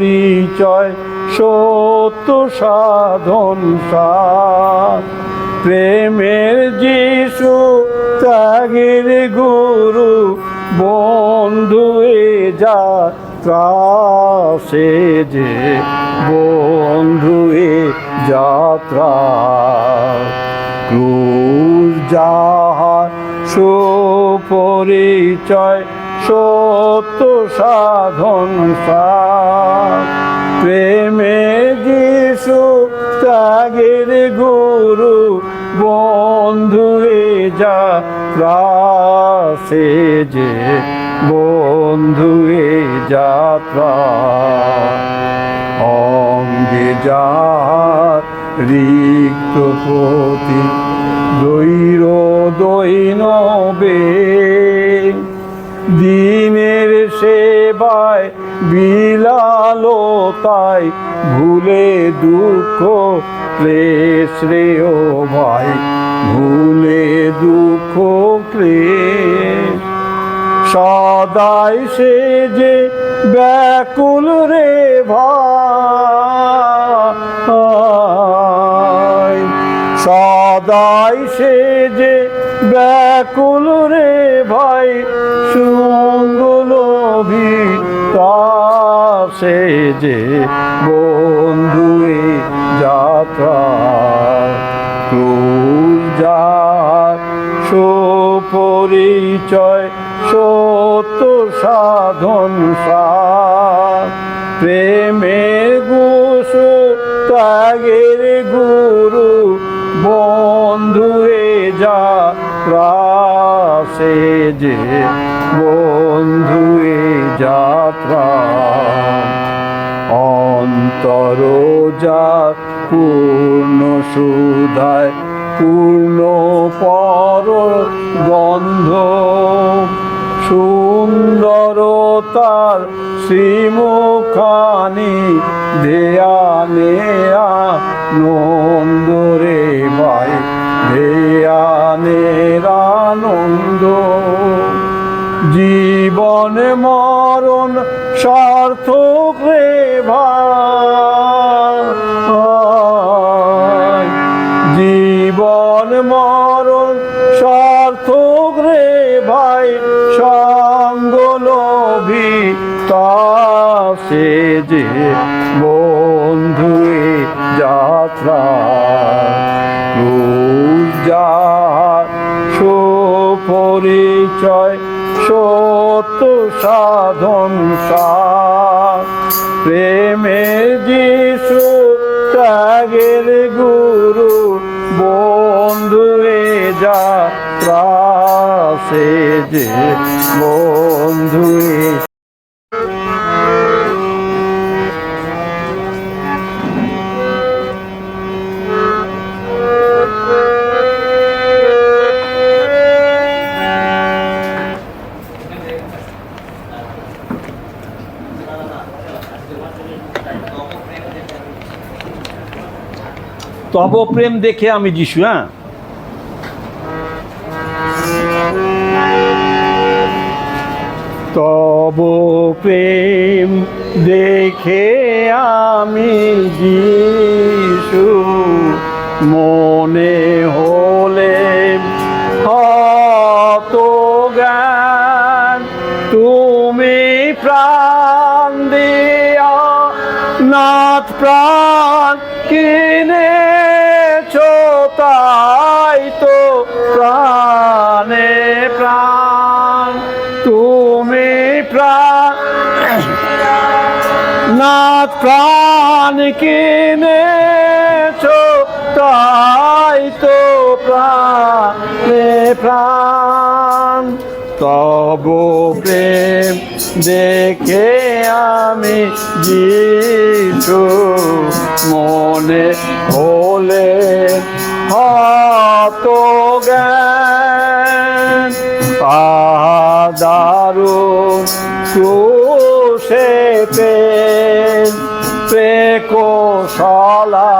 পরিচয় সত্য সাধন প্রেমের যিশু ত্যাগের গুরু, বন্ধু এ যাত্রা সে যে বন্ধু যাত্রা। ক্রুশ যাহার সুপরিচয় সত্য সাধন প্রেমে যিশু ত্যাগের গুরু, বন্ধু এ যাত্রা সে যে, বন্ধু যাত্রা অঙ্গে যার রিক্ত প্রতি, দৈর দৈনবে দিনের সেবায় বিলালতায় ভুলে দুঃখ ক্লেশ ও ভাই, ভুলে দুঃখ ক্লেশ। সদাই সে যে ব্যাকুল রে ভাই। সদাই সে যে ব্যাকুল রে ভাই সুঙ্গলভি সে যে বন্ধু এ যাত্রা। যার সুপরিচয় সত্য সাধন সার, প্রেমের যে বন্ধু যাত্রা অন্তর যা পূর্ণ সুধায় পূর্ণ পর গন্ধ সুন্দরতার শ্রীমুখানি দেয়ানে আনন্দ। জীবন মরণ সার্থক রে ভাই। জীবন মরণ সার্থক রে ভাই সঙ্গলভি সে যে বন্ধু যাত্রা। যার সুপরিচয় সত্য সাধন সার। প্রেমের যিশু ত্যাগের গুরু বন্ধু এ প্রাসে যে বন্ধু তব প্রেম দেখে আমি যিশু হ্যাঁ? তব প্রেম দেখে আমি যিশু, মনে হলে হত জ্ঞান, তুমি প্রাণ দিয়া নাথ প্রাণ কিনেছো প্রাণ কিনেছো, তাই তো প্রাণে প্রাণ। তব প্রেম দেখে আমি যিশু, মনে হলে হত জ্ঞান। পাদারুণ ক্রুশে পেন কোশলা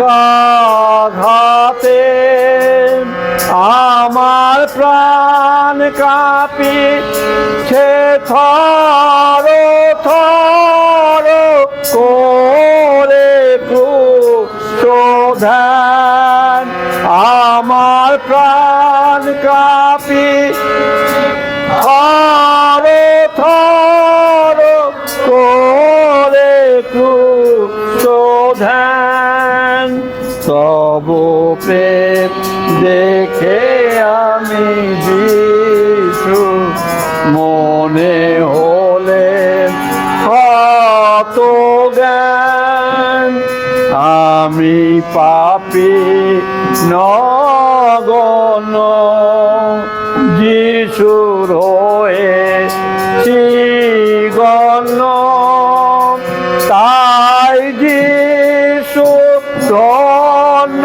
গাঘাতে। আমার প্রাণ কাপি সে থর থর আমি পাপি নগণ। যিশুর হয়ে গণ তাই যিশু ধন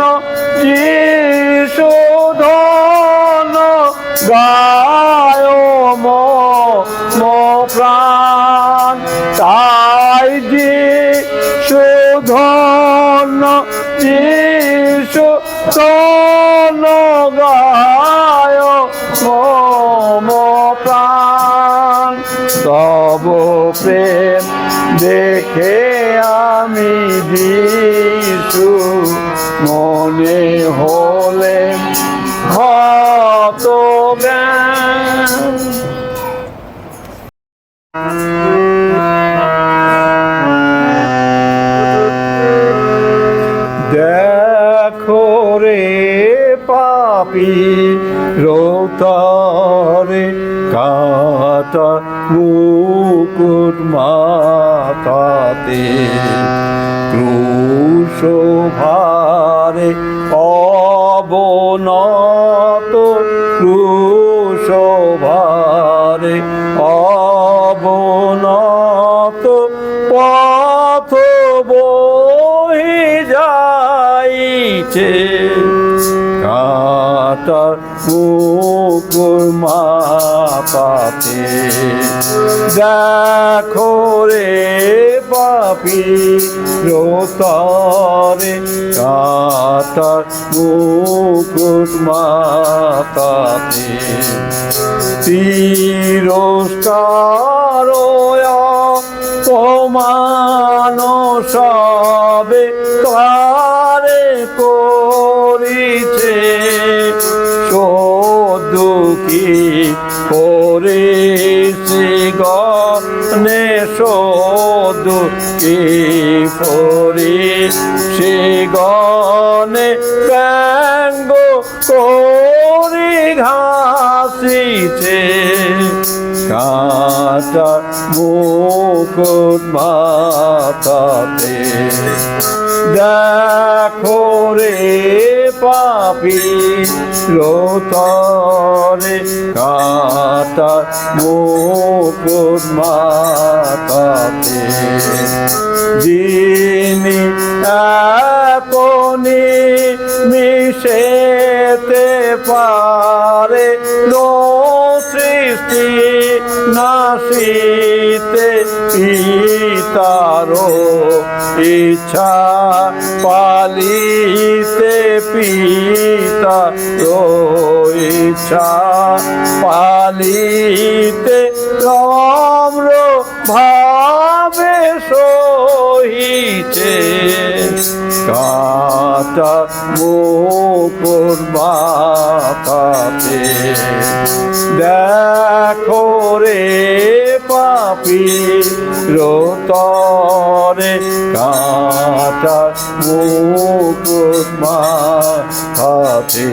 মুকুট মাতাতে ক্রুশ ভারে অবনত ক্রুশ ভারে অবনত পথ বহি যাইছে। কাটার মুকুর মাতাতে দেখো রে পাপি রোতরে কাটার মুকুর মাতাতে তিরস্কার সমান সবে দুঃখী করেছে গনে দুঃখী করে সে গনে ব্যঙ্গ করি ঘাসিছে। কাটা মুকুট মাতাতে দেখো রে পাপি রোতরে কাটা মুকুট মাতাতে। যিনি আপনি মিশেতে পারে নো সৃষ্টি নাশিতে পিতারো ইচ্ছা পালিতে পিতা ইচ্ছা পালিতে রম্র ভাবে সহিছে কাটা মুকুর মাতাতে দেখো রে পাপি রোতরে কাটা মুকুর মাতাতে